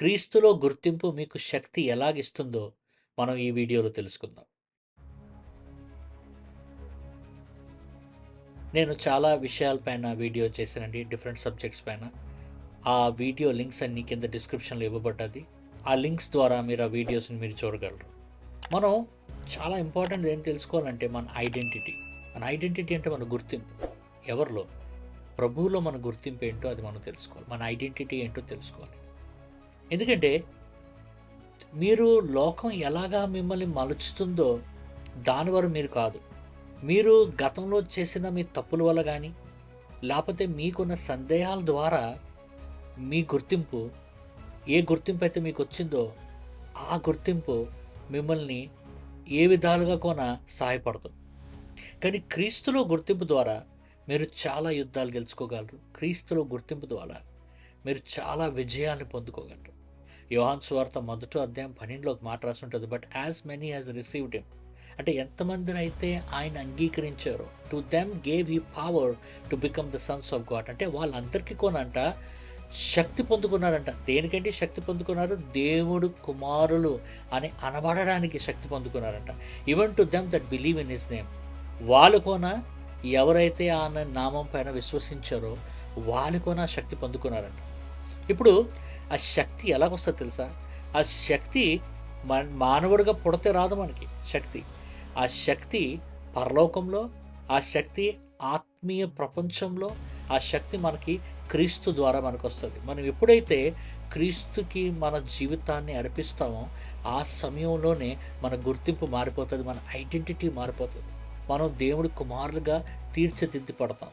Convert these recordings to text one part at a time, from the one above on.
క్రీస్తులో గుర్తింపు మీకు శక్తి ఎలాగిస్తుందో మనం ఈ వీడియోలో తెలుసుకుందాం. నేను చాలా విషయాలపైన వీడియో చేశానండి డిఫరెంట్ సబ్జెక్ట్స్ పైన. ఆ వీడియో లింక్స్ అన్ని కింద డిస్క్రిప్షన్లో ఇవ్వబడ్డది. ఆ లింక్స్ ద్వారా మీరు ఆ వీడియోస్ని మీరు చూడగలరు. మనం చాలా ఇంపార్టెంట్ ఏం తెలుసుకోవాలంటే మన ఐడెంటిటీ. మన ఐడెంటిటీ అంటే మన గుర్తింపు. ఎవరిలో? ప్రభువులో మన గుర్తింపు ఏంటో అది మనం తెలుసుకోవాలి. మన ఐడెంటిటీ ఏంటో తెలుసుకోవాలి. ఎందుకంటే మీరు లోకం ఎలాగా మిమ్మల్ని మలుచుతుందో దాని వరకు మీరు కాదు. మీరు గతంలో చేసిన మీ తప్పుల వల్ల కానీ లేకపోతే మీకున్న సందేహాల ద్వారా మీ గుర్తింపు ఏ గుర్తింపు అయితే మీకు వచ్చిందో ఆ గుర్తింపు మిమ్మల్ని ఏ విధాలుగా కూడా సహాయపడదు. కానీ క్రీస్తులో గుర్తింపు ద్వారా మీరు చాలా యుద్ధాలు గెలుచుకోగలరు. క్రీస్తులో గుర్తింపు ద్వారా మీరు చాలా విజయాన్ని పొందుకోగలరు. యోహాన్ స్వార్త మొదటి అధ్యాయం పన్నెండులో ఒక మాట రాసి ఉంటుంది but as many as received him అంటే ఎంతమందినైతే ఆయన అంగీకరించారో to them gave he power to become the sons of God అంటే వాళ్ళందరికీ కొనంట శక్తి పొందుకున్నారంట దేనికంటే శక్తి పొందుకున్నారు? దేవుడు కుమారులు అని అనబడడానికి శక్తి పొందుకున్నారంట even to them that believe in his name వాళ్ళు కొన ఎవరైతే ఆయన నామం పైన విశ్వసించారో వాళ్ళు కొన శక్తి పొందుకున్నారంట. ఇప్పుడు ఆ శక్తి ఎలాగొస్తుంది తెలుసా? ఆ శక్తి మన మానవుడిగా పుడితే రాదు మనకి శక్తి. ఆ శక్తి పరలోకంలో ఆ శక్తి ఆత్మీయ ప్రపంచంలో ఆ శక్తి మనకి క్రీస్తు ద్వారా మనకు వస్తుంది మనం ఎప్పుడైతే క్రీస్తుకి మన జీవితాన్ని అర్పిస్తామో ఆ సమయంలోనే మన గుర్తింపు మారిపోతుంది మన ఐడెంటిటీ మారిపోతుంది. మనం దేవుడి కుమారులుగా తీర్చిదిద్దుపడతాం.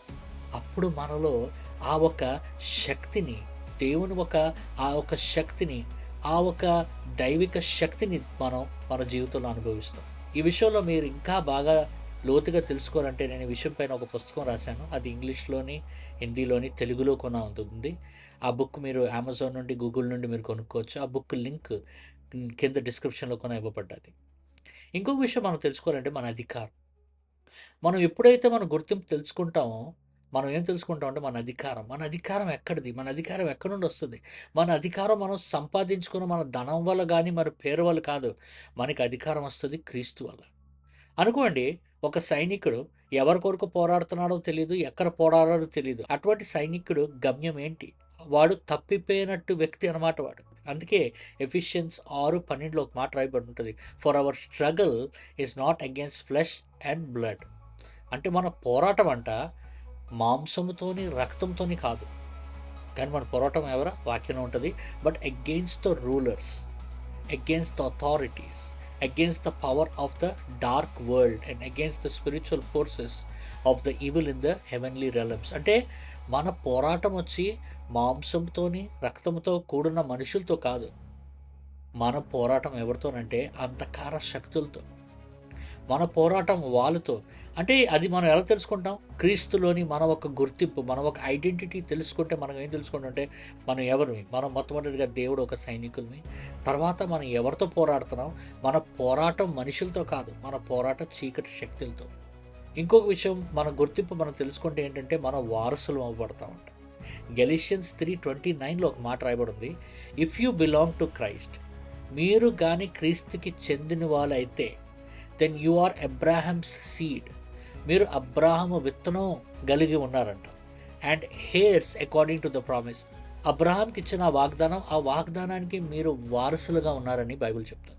అప్పుడు మనలో ఆ ఒక శక్తిని దేవుని ఒక ఆ ఒక శక్తిని ఆ ఒక దైవిక శక్తిని మనం మన జీవితంలో అనుభవిస్తాం. ఈ విషయంలో మీరు ఇంకా బాగా లోతుగా తెలుసుకోవాలంటే నేను ఈ విషయం పైన ఒక పుస్తకం రాశాను. అది ఇంగ్లీష్లోని హిందీలోని తెలుగులో కొన ఉంటుంది ఆ బుక్ మీరు అమెజాన్ నుండి గూగుల్ నుండి మీరు కొనుక్కోవచ్చు. ఆ బుక్ లింక్ కింద డిస్క్రిప్షన్లో కొన ఇవ్వబడ్డది. ఇంకొక విషయం మనం తెలుసుకోవాలంటే మన అధికారం. మనం ఎప్పుడైతే మన గుర్తింపు తెలుసుకుంటామో మనం ఏం తెలుసుకుంటాం అంటే మన అధికారం. మన అధికారం ఎక్కడిది? మన అధికారం ఎక్కడి నుండి వస్తుంది? మన అధికారం మనం సంపాదించుకున్న మన ధనం వల్ల కానీ మన పేరు వల్ల కాదు. మనకి అధికారం వస్తుంది క్రీస్తు వల్ల. అనుకోండి ఒక సైనికుడు ఎవరి కొరకు పోరాడుతున్నాడో తెలియదు ఎక్కడ పోరాడాడో తెలియదు అటువంటి సైనికుడు గమ్యం ఏంటి? వాడు తప్పిపోయినట్టు వ్యక్తి అనమాట వాడు. అందుకే ఎఫిషియన్స్ ఆరు పన్నెండులో ఒక మాట రాయబడి ఉంటుంది. For our struggle is not against flesh and blood అంటే మన పోరాటం అంట మాంసముతోని రక్తంతోని కాదు. కానీ మన పోరాటం ఎవరా? వాక్యం ఉంటుంది. But against the rulers against the authorities against the power of the dark world and against the spiritual forces of the evil in the heavenly realms అంటే మన పోరాటం వచ్చి మాంసంతోని రక్తంతో కూడిన మనుషులతో కాదు. మన పోరాటం ఎవరితోనంటే అంధకార శక్తులతో. మన పోరాటం వాళ్ళతో. అంటే అది మనం ఎలా తెలుసుకుంటాం? క్రీస్తులోని మన ఒక గుర్తింపు మన ఒక ఐడెంటిటీ తెలుసుకుంటే మనం ఏం తెలుసుకుంటుంటే మనం ఎవరిమి మనం మొట్టమొదటిగా దేవుడు ఒక సైనికుల్ని. తర్వాత మనం ఎవరితో పోరాడుతున్నాం? మన పోరాటం మనుషులతో కాదు మన పోరాటం చీకటి శక్తులతో. ఇంకొక విషయం మన గుర్తింపు మనం తెలుసుకుంటే ఏంటంటే మన వారసులు ఉంటాం. గెలిషియన్స్ త్రీ ట్వంటీ నైన్లో ఒక మాట రాయబడింది. If you belong to Christ మీరు కానీ క్రీస్తుకి చెందిన వాళ్ళైతే then you are Abraham's seed మీరు అబ్రాహము విత్తనం కలిగి ఉన్నారంట. And heirs according to the promise అబ్రాహాంకి ఇచ్చిన వాగ్దానం ఆ వాగ్దానానికి మీరు వారసులుగా ఉన్నారని బైబిల్ చెప్తుంది.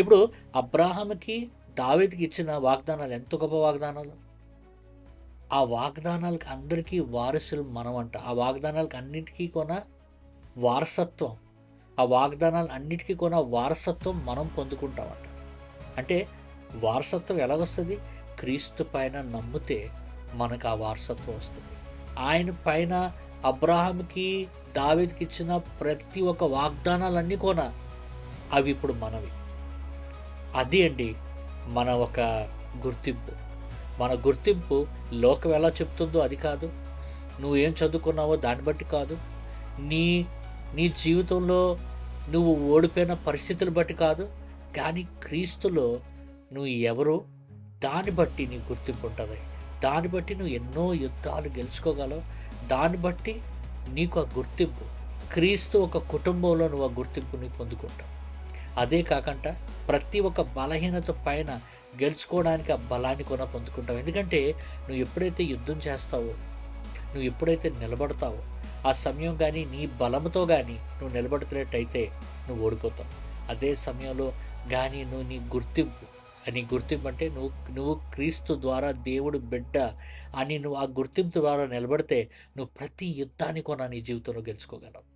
ఇప్పుడు అబ్రాహాంకి దావేదికి ఇచ్చిన వాగ్దానాలు ఎంత గొప్ప వాగ్దానాలు? ఆ వాగ్దానాలకు అందరికీ వారసులు మనం అంట ఆ వాగ్దానాలకు అన్నిటికీ కొన వారసత్వం. ఆ వాగ్దానాలు అన్నిటికీ కొన వారసత్వం మనం పొందుకుంటామంట. అంటే వారసత్వం ఎలాగొస్తుంది? క్రీస్తు పైన నమ్మితే మనకు ఆ వారసత్వం వస్తుంది. ఆయన పైన అబ్రాహాంకి దావేదికి ఇచ్చిన ప్రతి ఒక్క వాగ్దానాలన్నీ కూడా అవి ఇప్పుడు మనవి. అది అండి మన ఒక గుర్తింపు. మన గుర్తింపు లోకం ఎలా చెప్తుందో అది కాదు. నువ్వు ఏం చదువుకున్నావో దాన్ని బట్టి కాదు. నీ నీ జీవితంలో నువ్వు ఓడిపోయిన పరిస్థితులు బట్టి కాదు. కానీ క్రీస్తులో నువ్వు ఎవరు? దాన్ని బట్టి నీ గుర్తింపు ఉంటుంది దాన్ని బట్టి నువ్వు ఎన్నో యుద్ధాలు గెలుచుకోగలవు. దాన్ని బట్టి నీకు ఆ గుర్తింపు క్రీస్తు ఒక కుటుంబంలో నువ్వు ఆ గుర్తింపుని పొందుకుంటావు. అదే కాకుండా ప్రతి ఒక్క బలహీనత పైన గెలుచుకోవడానికి ఆ బలాన్ని కూడా పొందుకుంటావు. ఎందుకంటే నువ్వు ఎప్పుడైతే యుద్ధం చేస్తావో నువ్వు ఎప్పుడైతే నిలబడతావో ఆ సమయం కానీ నీ బలంతో కానీ నువ్వు నిలబడుతున్నట్టయితే నువ్వు ఓడిపోతావు. అదే సమయంలో కానీ నువ్వు నీ గుర్తింపు నీ గుర్తింపు అంటే నువ్వు నువ్వు క్రీస్తు ద్వారా దేవుడు బిడ్డ అని నువ్వు ఆ గుర్తింపు ద్వారా నిలబడితే నువ్వు ప్రతి యుద్ధాన్ని కూడా నీ జీవితంలో గెలుచుకోగలవు.